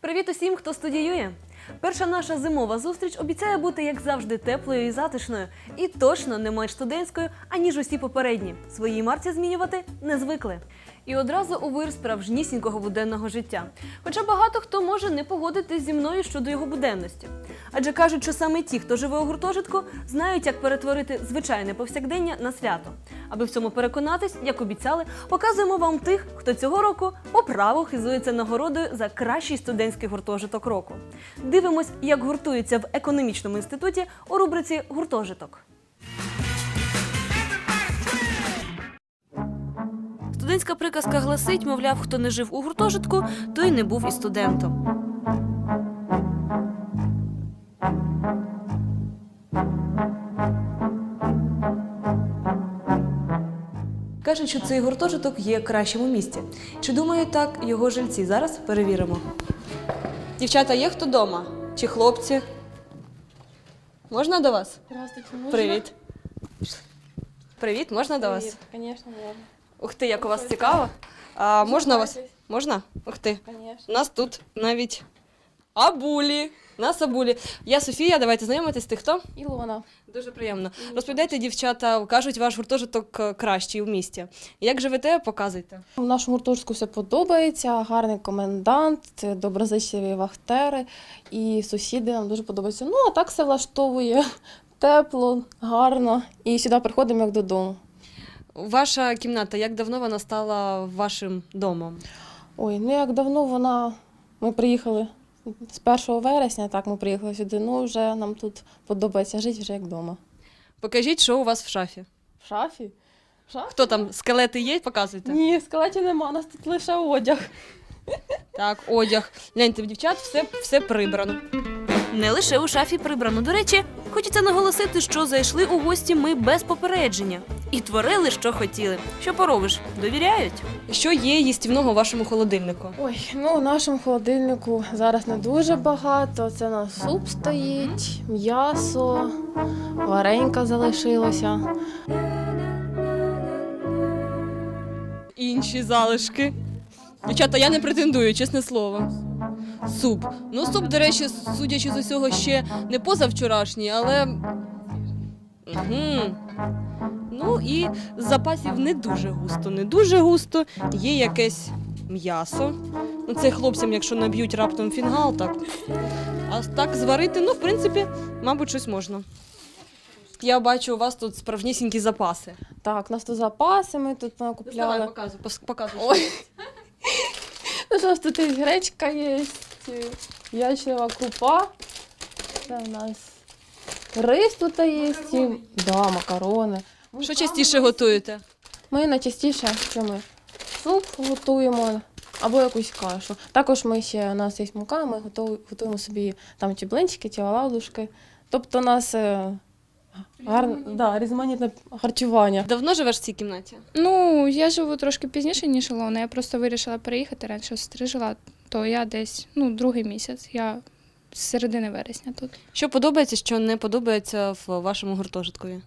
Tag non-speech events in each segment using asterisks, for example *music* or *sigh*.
Привіт усім, хто студіює. Перша наша зимова зустріч обіцяє бути, як завжди, теплою і затишною, і точно не менш студентською, аніж усі попередні. Свої марці змінювати не звикли. І одразу у вир справжнісінького буденного життя. Хоча багато хто може не погодитись зі мною щодо його буденності. Адже кажуть, що саме ті, хто живе у гуртожитку, знають, як перетворити звичайне повсякдення на свято. Аби в цьому переконатись, як обіцяли, показуємо вам тих, хто цього року по праву хизується нагородою за кращий студентський гуртожиток року. Дивимось, як гуртуються в економічному інституті у рубриці Гуртожиток. Студентська приказка гласить, мовляв, хто не жив у гуртожитку, той не був і студентом. Кажуть, що цей гуртожиток є кращим у місті. Чи думають так його жильці? Зараз перевіримо. Дівчата, є хто вдома? Чи хлопці? Можна до вас? Здравствуйте, можно? Привіт. Привіт, можна до вас? Привет, Конечно, можно. Ух ти, як у вас цікаво. А, можна вас? Можна? Ух ти. У нас тут навіть абулі. Нас абулі. Я Софія, давайте знайомитись. Ти хто? Илона. Дуже приємно. Розповідайте, дівчата, кажуть, ваш гуртожиток е, кращий у місті. Як живете, показуйте. В нашому гуртожитку все подобається, гарний комендант, доброзичливі вахтери і сусіди нам дуже подобаються. Ну, а так все влаштовує *laughs* тепло, гарно. І сюди приходимо як додому. Ваша кімната, як давно вона стала вашим домом? Ой, ну як давно вона. Ми приїхали з 1 вересня, так ми приїхали сюди. Ну, вже нам тут подобається жити вже як вдома. Покажіть, що у вас в шафі. В шафі? В шафі? Хто там? Скелети є? Показуйте. Ні, скелетів нема, у нас тут лише одяг. Так, одяг. Гляньте, в дівчат все, все прибрано. Не лише у шафі прибрано. До речі, хочеться наголосити, що зайшли у гості ми без попередження і творили, що хотіли. Що поробиш? Довіряють. Що є їстівного у вашому холодильнику? Ой, ну у нашому холодильнику зараз не дуже багато. Це у нас суп стоїть, м'ясо, варенька залишилося. Інші залишки. Дівчата, я не претендую, чесне слово. Суп. Ну, суп, до речі, судячи з усього, ще не позавчорашній, але. Угу. Ну і з запасів не дуже густо, не дуже густо. Є якесь м'ясо. Ну, це хлопцям, якщо наб'ють раптом фінгал, так. А так зварити, ну, в принципі, мабуть, щось можна. Я бачу, у вас тут справжнісінькі запаси. Так, у нас тут запаси, ми тут Давай, накупляли. показуй, показуй. Ой. Ну, що *laughs* нас тут і гречка є, ячнева крупа. Це у нас рис тут є, і, да, макарони. Що частіше готуєте? Ми найчастіше, що ми суп готуємо або якусь кашу. Також ми ще у нас є мука, ми готу- готуємо собі там чи блинчики, чи оладушки. Тобто у нас е, гарне да, різноманітне харчування. Давно живеш в цій кімнаті? Ну, я живу трошки пізніше, ніж Ілона. Я просто вирішила переїхати раніше сестри жила, то я десь ну, другий місяць. Я з середини вересня тут. Що подобається, що не подобається в вашому гуртожиткові?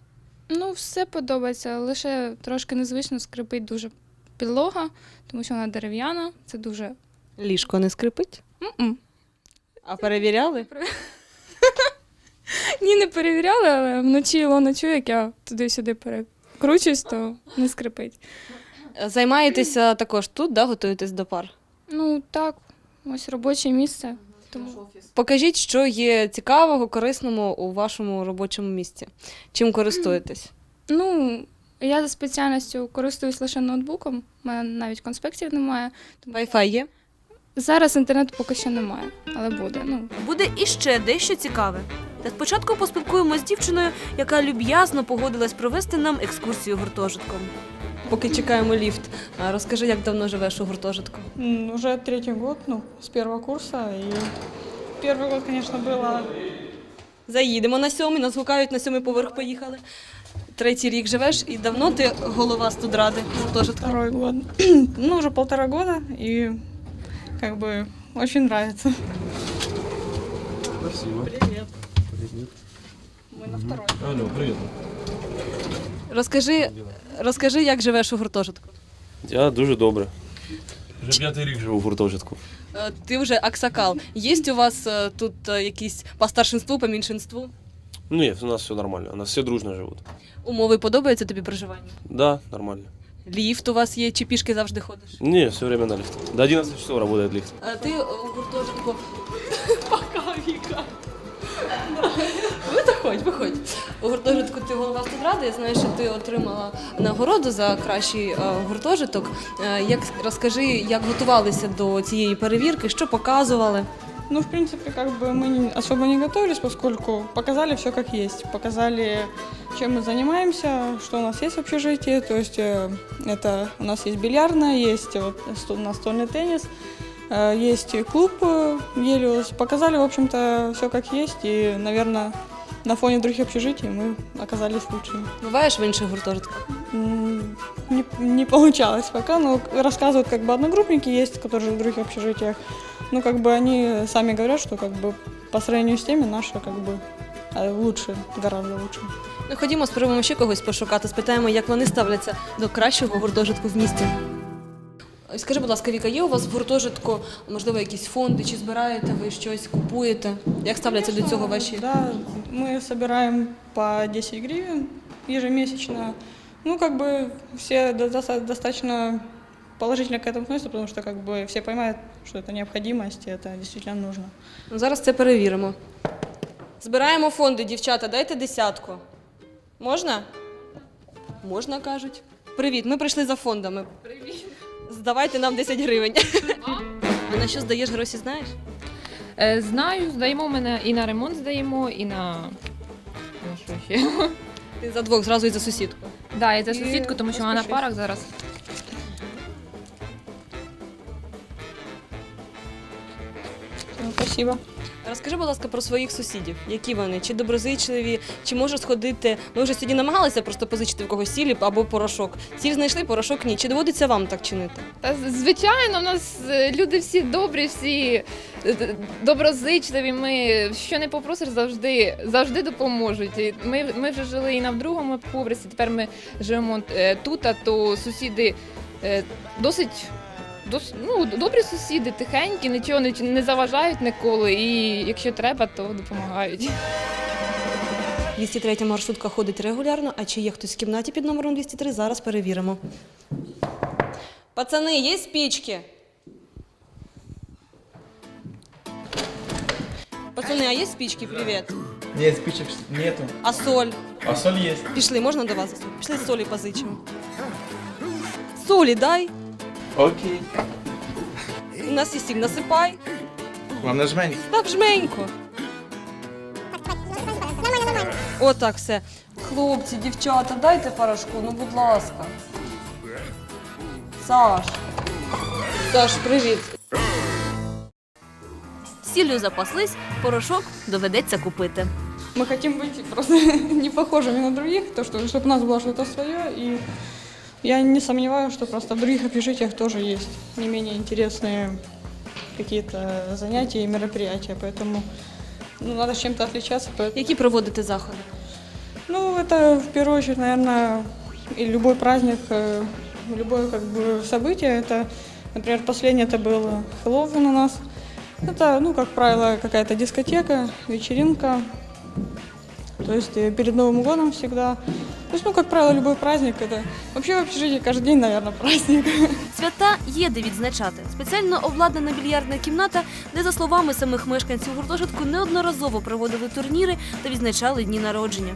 Ну, все подобається, лише трошки незвично скрипить дуже підлога, тому що вона дерев'яна. Це дуже. Ліжко не скрипить? М-м. А перевіряли? *laughs* Ні, не перевіряли, але вночі Ілона чує, як я туди-сюди перекручуюсь, то не скрипить. Займаєтеся також тут, да, готуєтесь до пар? Ну, так, ось робоче місце. Тому... Покажіть, що є цікавого, корисного у вашому робочому місці. Чим користуєтесь? *clears throat* Ну, я за спеціальністю користуюсь лише ноутбуком, у мене навіть конспектів немає. Wi-Fi є? Зараз інтернету поки що немає, але буде. Ну, Буде іще дещо цікаве. Та спочатку поспілкуємося з дівчиною, яка люб'язно погодилась провести нам екскурсію гуртожитком Поки чекаємо ліфт, а розкажи, як давно живеш у гуртожитку? М, Уже третий год, ну, с первого курса. И первый год, конечно, было... Заїдемо на сьомий, нас гукають на сьомий поверх, поїхали. третій рік живеш і давно ти голова студради гуртожитку? Второй год. *clears throat* ну, уже полтора года, и как бы очень нравится. Спасибо. Привет. Мы на второй. Алло, привет. Розкажи, розкажи, як живеш у гуртожитку. Я дуже добре. Вже п'ятий рік живу в гуртожитку. Е, Ти вже аксакал. Є у вас е, тут е, якісь по старшинству, по меншинству? Ну ні, у нас все нормально, у нас всі дружно живуть. Умови подобаються тобі проживання? Да, нормально. Ліфт у вас є, чи пішки завжди ходиш? Не, все время на лифт. До 11 часов работает лифт. А ти у гуртожитку. *laughs* Пока, Віка. *laughs* Виходь, виходь У гуртожитку ти голова студради. Я знаю, що ти отримала нагороду за кращий е, гуртожиток. Е, Як розкажи, як готувалися до цієї перевірки, що показували? Ну, в принципе, как бы мы не- особо не готовились, поскольку показали все как есть. Показали, чем мы занимаемся, что у нас есть в общежитии. То есть э, это у нас есть бильярдная, есть вот сто- настольный теннис, э, есть и клуб э, Гелиос. Показали, в общем-то, все как есть. И, наверное, на фоне других общежитий мы оказались лучшими. Буваєш в інших гуртожитках? М, Не, не получалось пока, но рассказывают, как бы одногруппники есть, которые живут в других общежитиях. Ну, как бы они сами говорят, что как бы по сравнению с теми наша как бы э, лучше, гораздо лучше. Ну, ходімо, спробуємо ще когось пошукати, спитаємо, як вони ставляться до кращого гуртожитку в місті. Ось Скажи, будь ласка, Віка, є у вас в гуртожитку, можливо, якісь фонди, чи збираєте ви щось, купуєте? Як ставляться до цього ваші? Да, мы собираем по 10 гривен ежемесячно. Ну, как бы все до- доста- достаточно положительно к этому относятся, потому что как бы все понимают, что это необходимость, и это действительно нужно. Ну, зараз це перевіримо. Збираємо фонди, дівчата, дайте десятку. Можна? Можна, кажуть. Привіт, ми прийшли за фондами. Привіт. Здавайте нам 10 гривень. А на що здаєш гроші, знаєш? Е, Знаю, здаємо мене і на ремонт здаємо, і на. На що ще? Ти за двох зразу і за сусідку. Да, і за І сусідку, тому що вона на розпишись. парах зараз. Спасибо. Розкажи, будь ласка, про своїх сусідів. Які вони? Чи доброзичливі, чи можеш сходити? Ми вже сьогодні намагалися просто позичити в когось сіль або порошок. Сіль знайшли, порошок ні. Чи доводиться вам так чинити? Та звичайно, у нас е, люди всі добрі, всі е, доброзичливі. Ми що не попросиш, завжди завжди допоможуть. І Ми, ми вже жили і на другому поверсі. Тепер ми живемо е, тут, а то сусіди досить. Дос, ну, добрі сусіди, тихенькі, нічого не, не заважають ніколи, і якщо треба, то допомагають. 203 маршрутка ходить регулярно, а чи є хтось в кімнаті під номером 203, зараз перевіримо. Пацани, є спички? Пацани, а є спички? Привіт. Нет, спичек нету. А соль? А соль есть. Пішли, можна до вас? Пішли солі позичимо. Солі дай. Окей. У нас є сіль, насипай. Вам нажмень. Так жменько. Отак все. Хлопці, дівчата, дайте порошку, ну будь ласка. Саш. Саш, привіт. Сіллю запаслись, порошок доведеться купити. Мы хотим быть просто не *laughs* похожими на других, то, что, чтобы у нас было что-то свое. И я не сомневаюсь, что просто в других общежитиях тоже есть не менее интересные какие-то занятия и мероприятия. Поэтому ну, надо с чем-то отличаться. поэтому- Які проводите заходи? Ну, это в первую очередь, наверное, и любой праздник, э, любое как бы событие. Это, например, последнее это был Хэллоуин у нас. Это, ну, как правило, какая-то дискотека, вечеринка. То есть э, перед Новым годом всегда. То есть, ну, как правило, любой праздник это. Вообще в общежитии каждый день, наверное, праздник. *laughs* Свята є де відзначати. Спеціально обладнана більярдна кімната, де, за словами самих мешканців гуртожитку, неодноразово проводили турніри та відзначали дні народження.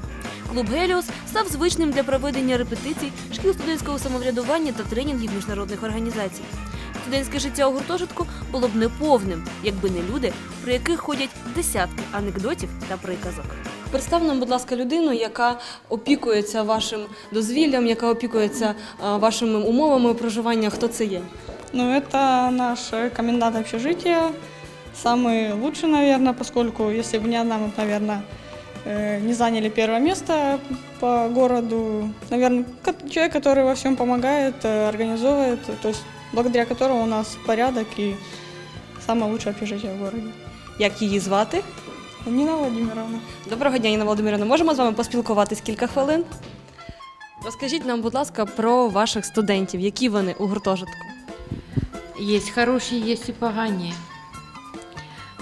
Клуб Геліос став звичним для проведення репетицій, шкіл студентського самоврядування та тренінгів міжнародних організацій. Студентське життя у гуртожитку було б неповним, якби не люди, про яких ходять десятки анекдотів та приказок Представ нам, будь ласка, людину, яка опікується вашим дозвіллям, яка опікується а, вашими умовами проживання. Хто це є? Ну, это наш э, комендант общежития, самый лучший, наверное, поскольку если бы не она, мы, наверное, э, не заняли первое место по городу. Наверное, человек, который во всем помогает, э, организовывает, то есть благодаря которому у нас порядок и самое лучшее общежитие в городе. Як її звати? Нина Владимировна. Доброго дня, Інна Володимирівна. Можемо з вами поспілкуватись кілька хвилин? Розкажіть нам, будь ласка, про ваших студентів, які вони у гуртожитку. Є хороші, є і погані.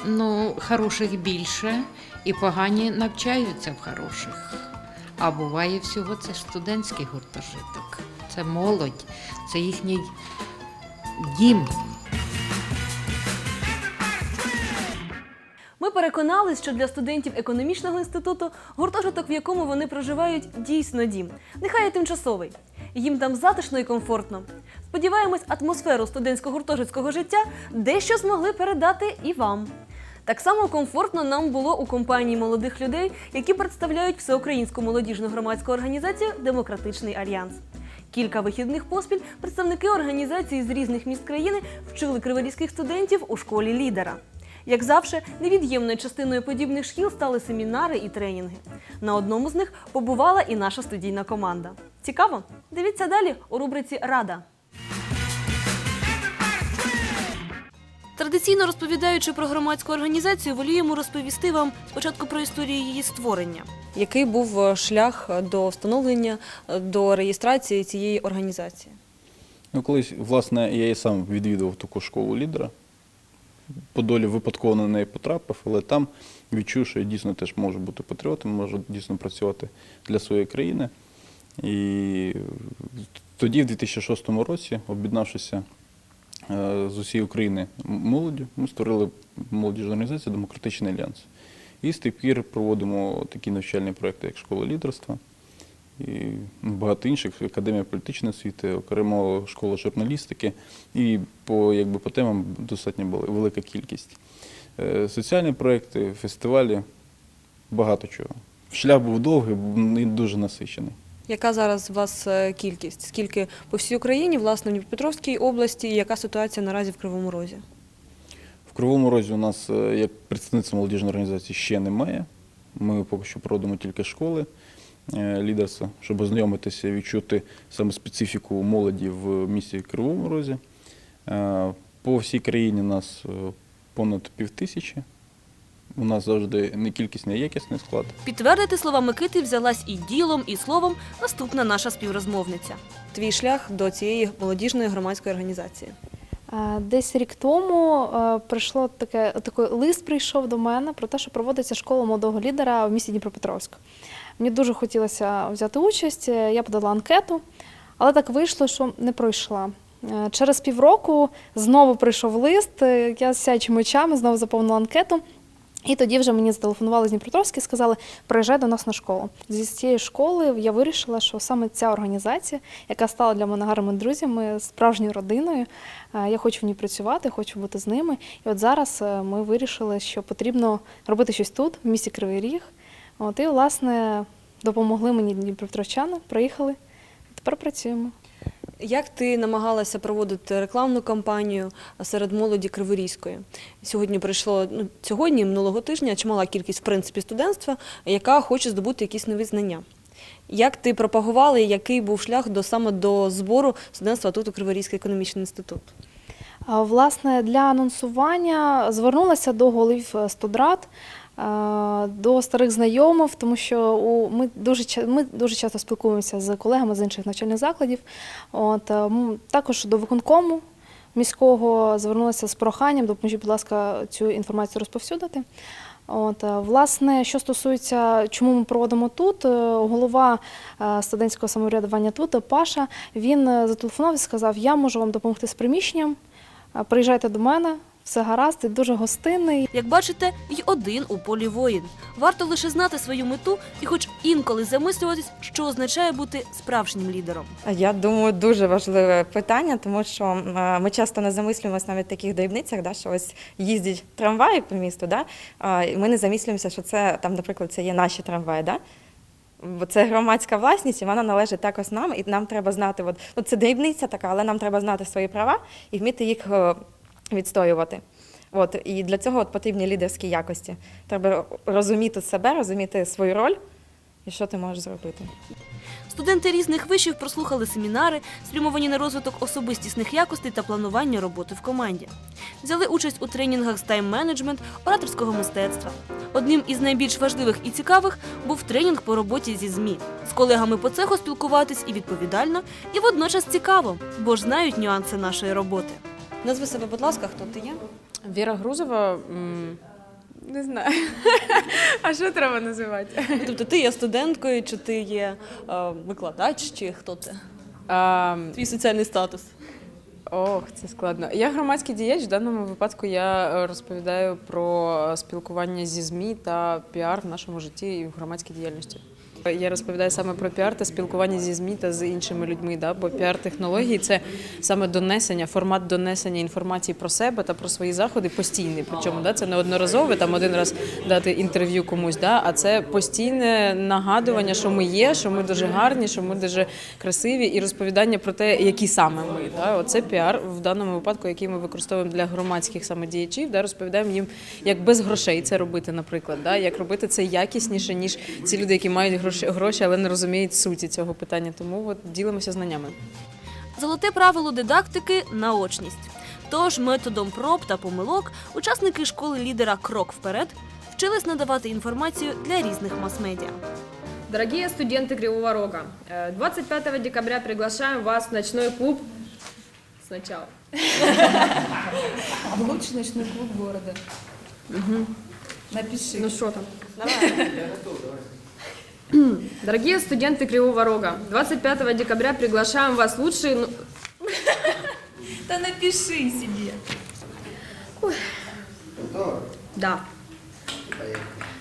Ну, хороших більше, і погані навчаються в хороших. А буває всього це ж студентський гуртожиток. Це молодь, це їхній дім. Ми переконались, що для студентів економічного інституту гуртожиток, в якому вони проживають, дійсно дім. Нехай і тимчасовий. Їм там затишно і комфортно. Сподіваємось, атмосферу студентсько-гуртожитського життя дещо змогли передати і вам. Так само комфортно нам було у компанії молодих людей, які представляють всеукраїнську молодіжну громадську організацію Демократичний Альянс. Кілька вихідних поспіль представники організації з різних міст країни вчили криворізьких студентів у школі лідера. Як завжди, невід'ємною частиною подібних шкіл стали семінари і тренінги. На одному з них побувала і наша студійна команда. Цікаво? Дивіться далі у рубриці Рада. Традиційно розповідаючи про громадську організацію, воліємо розповісти вам спочатку про історію її створення. Який був е, шлях до встановлення, е, до реєстрації цієї організації? Ну, колись, власне, я і сам відвідував таку школу лідера. По долі випадково на неї потрапив, але там відчув, що я дійсно теж можу бути патріотом, можу дійсно працювати для своєї країни. І тоді, в 2006 році, об'єднавшися е, з усієї України молоді, ми створили молодіжну організацію Демократичний Альянс. І з тих пір проводимо такі навчальні проекти, як школа лідерства і багато інших, академія політичної освіти, окремо школа журналістики. І по, якби, по темам достатньо була велика кількість. Е, Соціальні проекти, фестивалі, багато чого. Шлях був довгий і дуже насичений. Яка зараз у вас е, кількість? Скільки по всій Україні, власне, в Дніпропетровській області, і яка ситуація наразі в Кривому Розі? В Кривому Розі у нас е, як представництва молодіжної організації ще немає. Ми поки що проводимо тільки школи лідерства, щоб ознайомитися і відчути саме специфіку молоді в місті Кривому Розі. Е, По всій країні нас е, понад півтисячі. У нас завжди не кількісний, а якісний склад. Підтвердити слова Микити взялась і ділом, і словом наступна наша співрозмовниця. Твій шлях до цієї молодіжної громадської організації. Е, Десь рік тому е, прийшло таке такий лист прийшов до мене про те, що проводиться школа молодого лідера в місті Дніпропетровськ. Мені дуже хотілося взяти участь. е, Я подала анкету, але так вийшло, що не пройшла. Е, Через півроку знову прийшов лист. е, Я з сячими очами знову заповнила анкету. І тоді вже мені зателефонували з Дніпропетровська і сказали, приїжджай до нас на школу. Зі цієї школи я вирішила, що саме ця організація, яка стала для мене гарними друзями, справжньою родиною, я хочу в ній працювати, хочу бути з ними. І от зараз ми вирішили, що потрібно робити щось тут, в місті Кривий Ріг. От, і, власне, допомогли мені дніпропетровчани, приїхали, і тепер працюємо. Як ти намагалася проводити рекламну кампанію серед молоді Криворізької? Сьогодні прийшло ну, сьогодні, минулого тижня, чимала кількість в принципі студентства, яка хоче здобути якісь нові знання. Як ти пропагувала і який був шлях до саме до збору студентства тут у Криворізький економічний інститут? Власне, для анонсування звернулася до голів е, студрат, до старих знайомих, тому що у- ми дуже, ми дуже часто спілкуємося з колегами з інших навчальних закладів. От, також до виконкому міського звернулася з проханням, допоможіть, будь ласка, цю інформацію розповсюдити. От, власне, що стосується, чому ми проводимо тут, е, голова е, студентського самоврядування тут, Паша, він е, зателефонував і сказав, я можу вам допомогти з приміщенням, приїжджайте до мене, все гаразд, ти дуже гостинний. Як бачите, й один у полі воїн. Варто лише знати свою мету і, хоч інколи замислюватись, що означає бути справжнім лідером. Я думаю, дуже важливе питання, тому що е, ми часто не замислюємося навіть в таких дрібницях, да, що ось їздять трамваї по місту, да, і ми не замислюємося, що це там, наприклад, це є наші трамваї. Да? Бо це громадська власність, і вона належить також нам, і нам треба знати, от, ну, це дрібниця така, але нам треба знати свої права і вміти їх е, відстоювати. От і для цього от потрібні лідерські якості. Треба розуміти себе, розуміти свою роль і що ти можеш зробити. Студенти різних вишів прослухали семінари, спрямовані на розвиток особистісних якостей та планування роботи в команді. Взяли участь у тренінгах з тайм-менеджмент, ораторського мистецтва. Одним із найбільш важливих і цікавих був тренінг по роботі зі ЗМІ. З колегами по цеху спілкуватись і відповідально, і водночас цікаво, бо ж знають нюанси нашої роботи. Назви себе, будь ласка, хто ти є? Віра Грузова. Не знаю. *laughs* А що треба називати? Тобто ти є студенткою, чи ти є е, викладач, чи хто ти? А, Твій соціальний статус. Ох, це складно. Я громадський діяч. В даному випадку я е, розповідаю про спілкування зі ЗМІ та піар в нашому житті і в громадській діяльності. Я розповідаю саме про піар та спілкування зі ЗМІ та з іншими людьми. Да? Бо піар-технології це саме донесення, формат донесення інформації про себе та про свої заходи постійний. Причому да? це не одноразове, там один раз дати інтерв'ю комусь, да? а це постійне нагадування, що ми є, що ми дуже гарні, що ми дуже красиві, і розповідання про те, які саме ми. Да? Оце піар в даному випадку, який ми використовуємо для громадських саме діячів, да? розповідаємо їм, як без грошей це робити, наприклад, да? як робити це якісніше, ніж ці люди, які мають гроші, гроші, але не розуміють суті цього питання. Тому от ділимося знаннями. Золоте правило дидактики наочність. Тож методом проб та помилок учасники школи лідера Крок вперед вчились надавати інформацію для різних мас-медіа. Дорогие студенты Кривого Рога, э, 25 декабря приглашаем вас в ночной клуб сначала. *laughs* Лучший ночной клуб города. Напиши. Ну что там? *laughs* *clears throat* Дорогие студенты Кривого Рога, 25 декабря приглашаем вас в лучший... ну- *laughs* Да напиши себе. Да.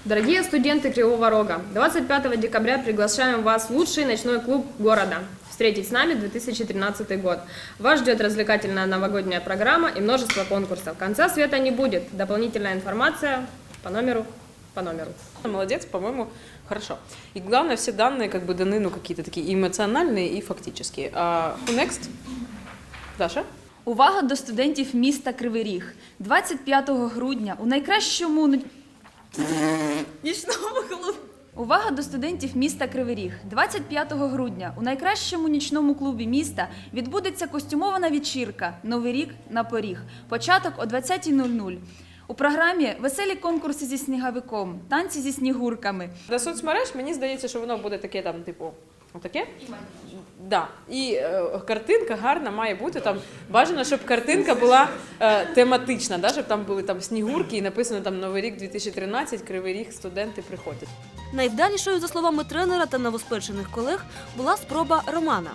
Дорогие студенты Кривого Рога, 25 декабря приглашаем вас в лучший ночной клуб города. Встретить с нами 2013 год. Вас ждет развлекательная новогодняя программа и множество конкурсов. Конца света не будет. Дополнительная информация по номеру, по номеру. Молодец, по-моему, хорошо. И главное, все данные как бы даны, ну, какие-то такие и эмоциональные, и фактические. А, who next? Даша? Увага до студентів міста Кривий Ріг. 25 грудня у найкращому н- нічному клубі. Увага до студентів міста Кривий Ріг. 25 грудня у найкращому нічному клубі міста відбудеться костюмована вечірка Новий рік на поріг. Початок о 20.00. У програмі веселі конкурси зі сніговиком, танці зі снігурками, До соцмереж мені здається, що воно буде таке там, типу, отаке. Да. І е, картинка гарна має бути там. Бажано, щоб картинка була е, тематична, да? щоб там були там снігурки і написано там Новий рік 2013, Кривий Ріг, студенти приходять. Найвдалішою, за словами тренера та новоспечених колег, була спроба Романа.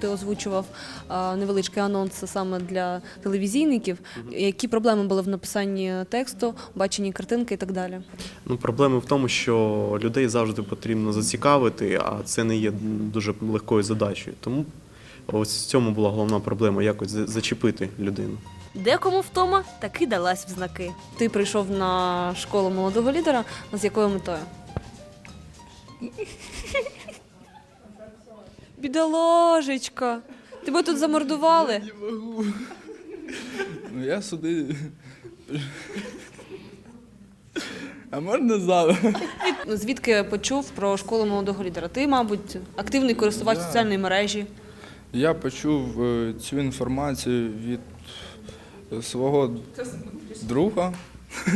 Ти озвучував невеличкий анонс саме для телевізійників. Які проблеми були в написанні тексту, баченні картинки і так далі? Ну, проблеми в тому, що людей завжди потрібно зацікавити, а це не є дуже легкою задачею. Тому ось в цьому була головна проблема якось зачепити людину. Декому втома таки далась в знаки. Ти прийшов на школу молодого лідера. З якою метою? Бідоложечка. Тебе тут замордували. Ну я сюди. А можна зала? Ну, Звідки почув про школу молодого лідера? Ти, мабуть, активний користувач Да. соціальної мережі. Я почув е, цю інформацію від свого друга. *laughs*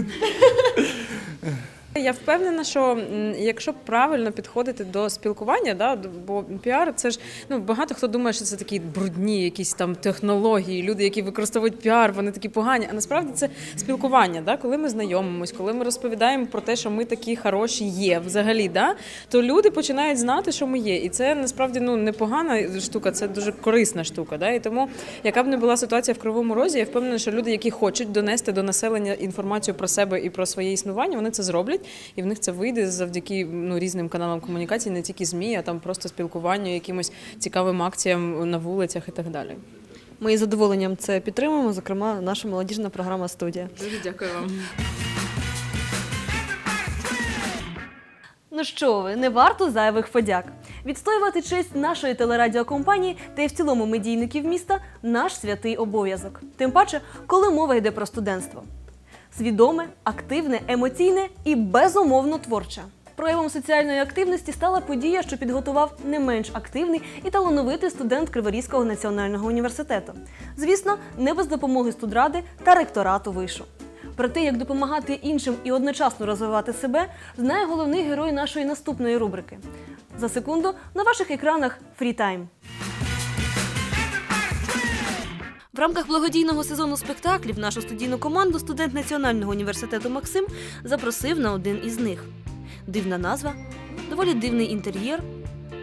Я впевнена, що якщо правильно підходити до спілкування, да, бо піар це ж ну багато хто думає, що це такі брудні, якісь там технології, люди, які використовують піар, вони такі погані. А насправді це спілкування. Да, коли ми знайомимось, коли ми розповідаємо про те, що ми такі хороші є взагалі, да, то люди починають знати, що ми є. І це насправді ну непогана штука, це дуже корисна штука. Да? І тому, яка б не була ситуація в Кривому Розі, я впевнена, що люди, які хочуть донести до населення інформацію про себе і про своє існування, вони це зроблять, і в них це вийде завдяки ну, різним каналам комунікації, не тільки ЗМІ, а там просто спілкуванню, якимось цікавим акціям на вулицях і так далі. Ми із задоволенням це підтримуємо, зокрема, наша молодіжна програма студія. Дуже дякую вам. Ну що ви, не варто зайвих подяк. Відстоювати честь нашої телерадіокомпанії та й в цілому медійників міста наш святий обов'язок. Тим паче, коли мова йде про студентство. Свідоме, активне, емоційне і безумовно творче. Проявом соціальної активності стала подія, що підготував не менш активний і талановитий студент Криворізького національного університету. Звісно, не без допомоги студради та ректорату вишу. Про те, як допомагати іншим і одночасно розвивати себе, знає головний герой нашої наступної рубрики. За секунду на ваших екранах фрітайм. В рамках благодійного сезону спектаклів нашу студійну команду студент Національного університету Максим запросив на один із них. Дивна назва, доволі дивний інтер'єр.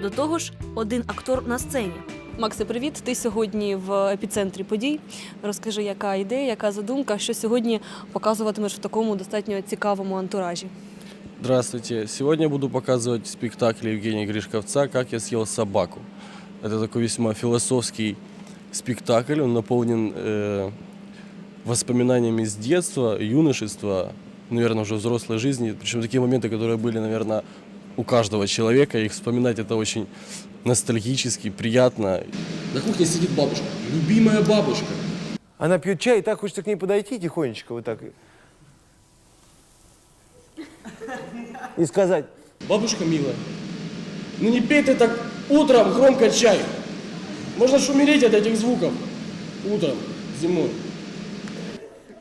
До того ж, один актор на сцені. Макси, привіт! Ти сьогодні в епіцентрі подій. Розкажи, яка ідея, яка задумка, що сьогодні показуватимеш в такому достатньо цікавому антуражі. Здравствуйте. Сегодня я буду показывать спектакль Евгения Гришковца «Как я съел собаку». Это такой весьма философский Спектакль. Он наполнен э, воспоминаниями с детства, юношества, наверное, уже взрослой жизни. Причем такие моменты, которые были, наверное, у каждого человека. Их вспоминать это очень ностальгически, приятно. На кухне сидит бабушка, любимая бабушка. Она пьет чай, и так хочется к ней подойти тихонечко, вот так. И сказать, Бабушка милая, ну не пей ты так утром громко чай. Можно ж умереть от этих звуков. Утром, зимой.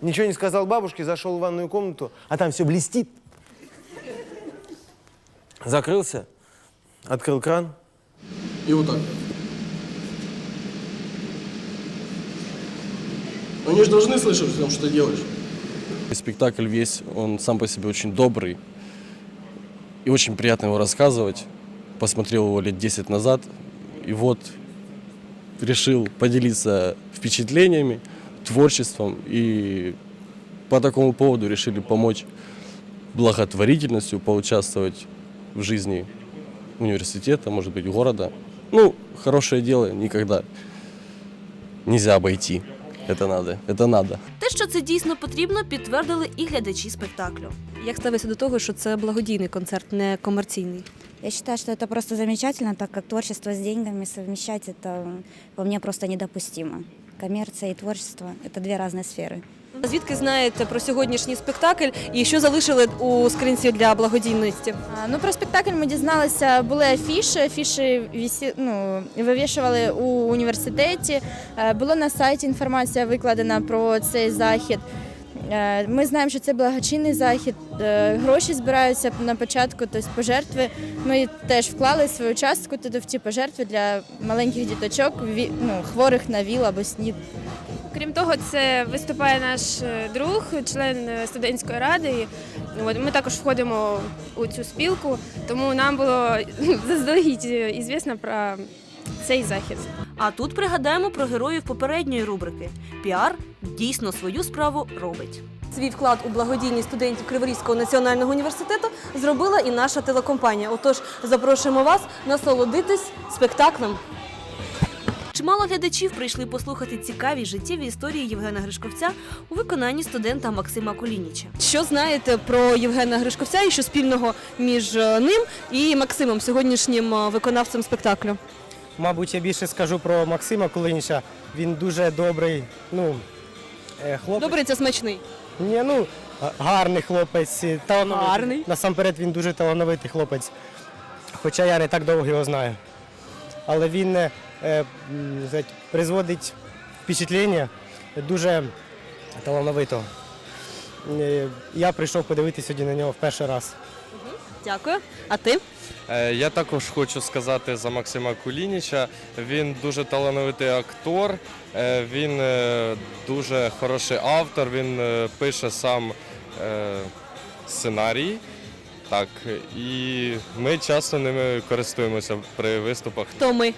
ничего не сказал бабушке, зашел в ванную комнату, а там все блестит. Закрылся, открыл кран. И вот так. Они же должны слышать, что что ты делаешь. Спектакль весь, он сам по себе очень добрый. И очень приятно его рассказывать. Посмотрел его лет 10 назад. И вот решил поделиться впечатлениями, творчеством. И по такому поводу решили помочь благотворительностью, поучаствовать в жизни университета, может быть, города. Ну, хорошее дело никогда нельзя обойти. Это надо, это надо. Те, що це дійсно потрібно, підтвердили і глядачі спектаклю. Як ставишся до того, що це благодійний концерт, не комерційний? Я считаю, что это просто замечательно, так как творчество с деньгами совмещать это по мне просто недопустимо. Коммерция и творчество – это две разные сферы. Звідки знаєте про сьогоднішній спектакль і що залишили у скринці для благодійності? А, Ну, про спектакль ми дізналися, були афіші, афіші вісі, ну, вивішували у університеті. Е, Було на сайті інформація викладена про цей захід. Е, Ми знаємо, що це благочинний захід. Е, Гроші збираються на початку, тобто пожертви. Ми теж вклали свою частку туди в ті пожертви для маленьких діточок, ну, хворих на ВІЛ або СНІД. Крім того, це виступає наш е, друг, член студентської ради. Ми також входимо у цю спілку, тому нам було *laughs* заздалегідь ізвісно про цей захід. А тут пригадаємо про героїв попередньої рубрики. Піар дійсно свою справу робить. Свій вклад у благодійність студентів Криворізького національного університету зробила і наша телекомпанія. Отож, запрошуємо вас насолодитись спектаклем. Чимало глядачів прийшли послухати цікаві життєві історії Євгена Гришковця у виконанні студента Максима Колініча. Що знаєте про Євгена Гришковця і що спільного між е, ним і Максимом, сьогоднішнім е, виконавцем спектаклю? Мабуть, я більше скажу про Максима Кулиніча. Він дуже добрий, ну, е, хлопець. Добрий це смачний. Ні, ну, гарний хлопець, талановитий. Гарний. Насамперед він дуже талановитий хлопець. Хоча я не так довго його знаю. Але він е, е, призводить впечатлення дуже талановито. Е, Я прийшов подивитися сьогодні на нього в перший раз. Дякую. А ти? Е, Я також хочу сказати за Максима Кулініча. Він дуже талановитий актор, е, він е, дуже хороший автор, він пише сам сценарій. Так, і ми часто ними користуємося при виступах. Хто ми?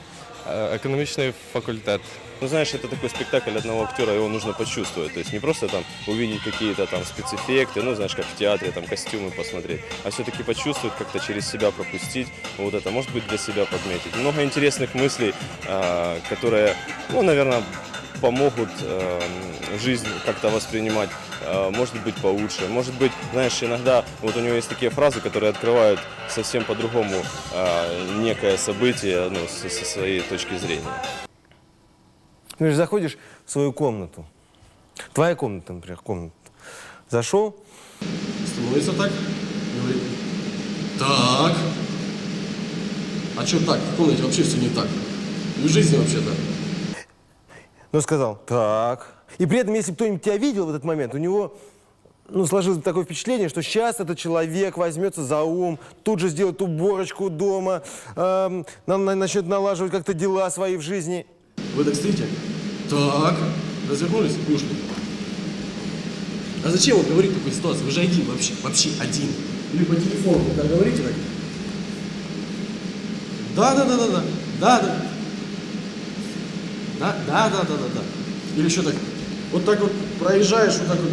Економічний факультет. Ну, знаешь, это такой спектакль одного актера, его нужно почувствовать. То есть не просто там увидеть какие-то там спецэффекты, ну, знаешь, как в театре, там костюмы посмотреть, а все-таки почувствовать, как-то через себя пропустить. Вот это, может быть, для себя подметить. Много интересных мыслей, а, которые, ну, наверное, помогут э, жизнь как-то воспринимать, э, может быть, получше. Может быть, знаешь, иногда вот у него есть такие фразы, которые открывают совсем по-другому э, некое событие, ну, со своей точки зрения. Же заходишь в свою комнату. Твоя комната, например, комната. Зашел, Становится так, говорит, так. А что так? В комнате вообще все не так. И в жизни вообще так. ну сказал, так. И при этом, если кто-нибудь тебя видел в этот момент, у него ну, сложилось такое впечатление, что сейчас этот человек возьмется за ум, тут же сделает уборочку дома, эм, на- на- начнет налаживать как-то дела свои в жизни. Вы так стоите? Так. Развернулись и ушли. А зачем вот говорить в такой ситуации? Вы же один вообще, вообще один. Или по телефону, когда говорите так. Да, да, да, да, да. Да, да. Да, да, да, да, да, да. Или еще так. Вот так вот проезжаешь, вот так вот.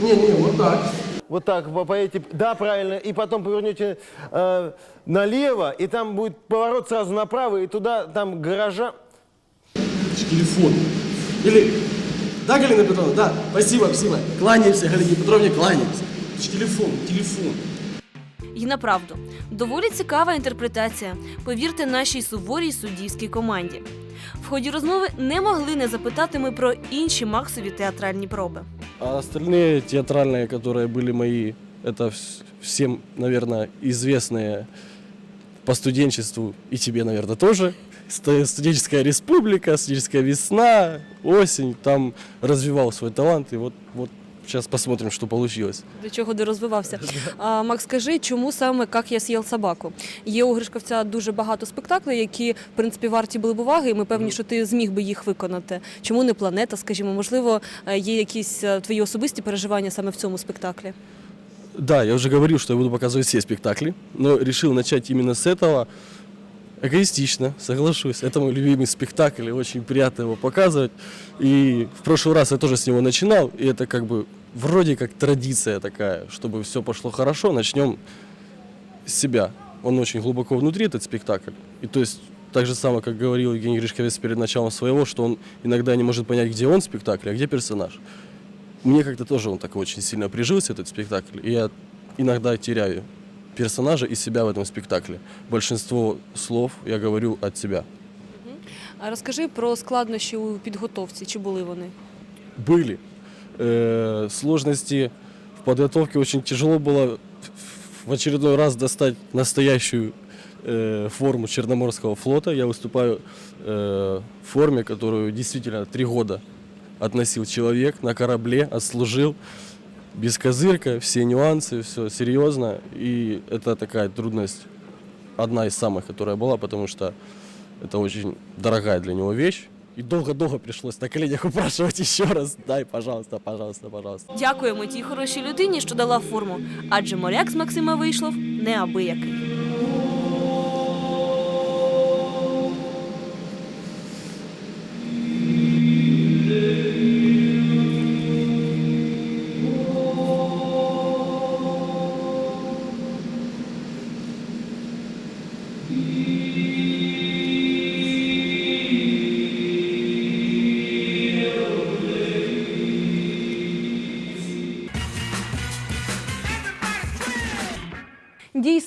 Не, не, вот так. Вот так, по, по эти, да, правильно, и потом повернете э, налево, и там будет поворот сразу направо, и туда, там гаража. Это же телефон. Или, да, Галина Петровна, да, спасибо, спасибо. Кланяемся, Галине Петровне, кланяемся. Это же телефон, телефон. І направду, доволі цікава інтерпретація. Повірте нашій суворій суддівській команді. В ході розмови не могли не запитати ми про інші Максові театральні проби. А остальные театральные, которые были мои, это вс- всем, наверное, известные по студенчеству, и тебе, наверное, тоже. Ст- Студенческая республика, студенческая весна, осень. Там развивал свой талант, и вот, вот сейчас посмотрим, что получилось. До чого де розвивався. *laughs* А, Макс, скажи, чому саме «Как я съел собаку? Є у Гришковця дуже багато спектаклів, які, в принципі, варті були б уваги, і ми певні, що ти зміг би їх виконати. Чому не планета, скажімо, можливо, е, є якісь е, твої особисті переживання саме в цьому спектаклі? Да, я уже говорил, что я буду показывать все спектакли, но решил начать именно с этого. Эгоистично, соглашусь. Это мой любимый спектакль, и очень приятно его показывать. И в прошлый раз я тоже с него начинал, и это как бы вроде как традиция такая, чтобы все пошло хорошо, начнем с себя. Он очень глубоко внутри, этот спектакль. И то есть так же самое, как говорил Евгений Гришковец перед началом своего, что он иногда не может понять, где он в спектакле, а где персонаж. Мне как-то тоже он так очень сильно прижился, этот спектакль, и я иногда теряю персонажа и себя в этом спектакле. Большинство слов я говорю от себя. А розкажи про складнощі у підготовці. Чи були вони? Были. Э, сложности в подготовке очень тяжело было в очередной раз достать настоящую э, форму Черноморского флота. Я выступаю э, в форме, которую действительно три года относил человек на корабле, отслужил без козырка, все нюансы, все серьезно. И это такая трудность, одна из самых, которая была, потому что это очень дорогая для него вещь. И долго-долго пришлось на коленях упрашивать еще раз. Дай, пожалуйста, пожалуйста, пожалуйста. Дякуємо тій хорошій людині, що дала форму, адже моряк з Максима вийшов неабиякий.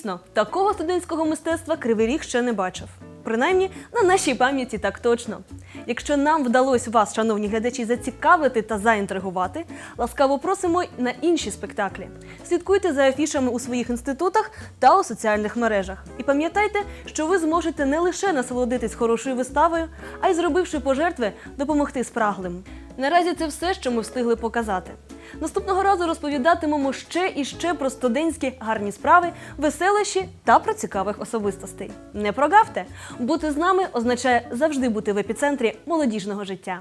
Дійсно, такого студентського мистецтва Кривий Ріг ще не бачив. Принаймні, на нашій пам'яті так точно. Якщо нам вдалося вас, шановні глядачі, зацікавити та заінтригувати, ласкаво просимо на інші спектаклі. Слідкуйте за афішами у своїх інститутах та у соціальних мережах. І пам'ятайте, що ви зможете не лише насолодитись хорошою виставою, а й зробивши пожертви, допомогти спраглим. Наразі це все, що ми встигли показати. Наступного разу розповідатимемо ще і ще про студентські гарні справи, веселищі та про цікавих особистостей. Не прогавте! Бути з нами означає завжди бути в епіцентрі молодіжного життя.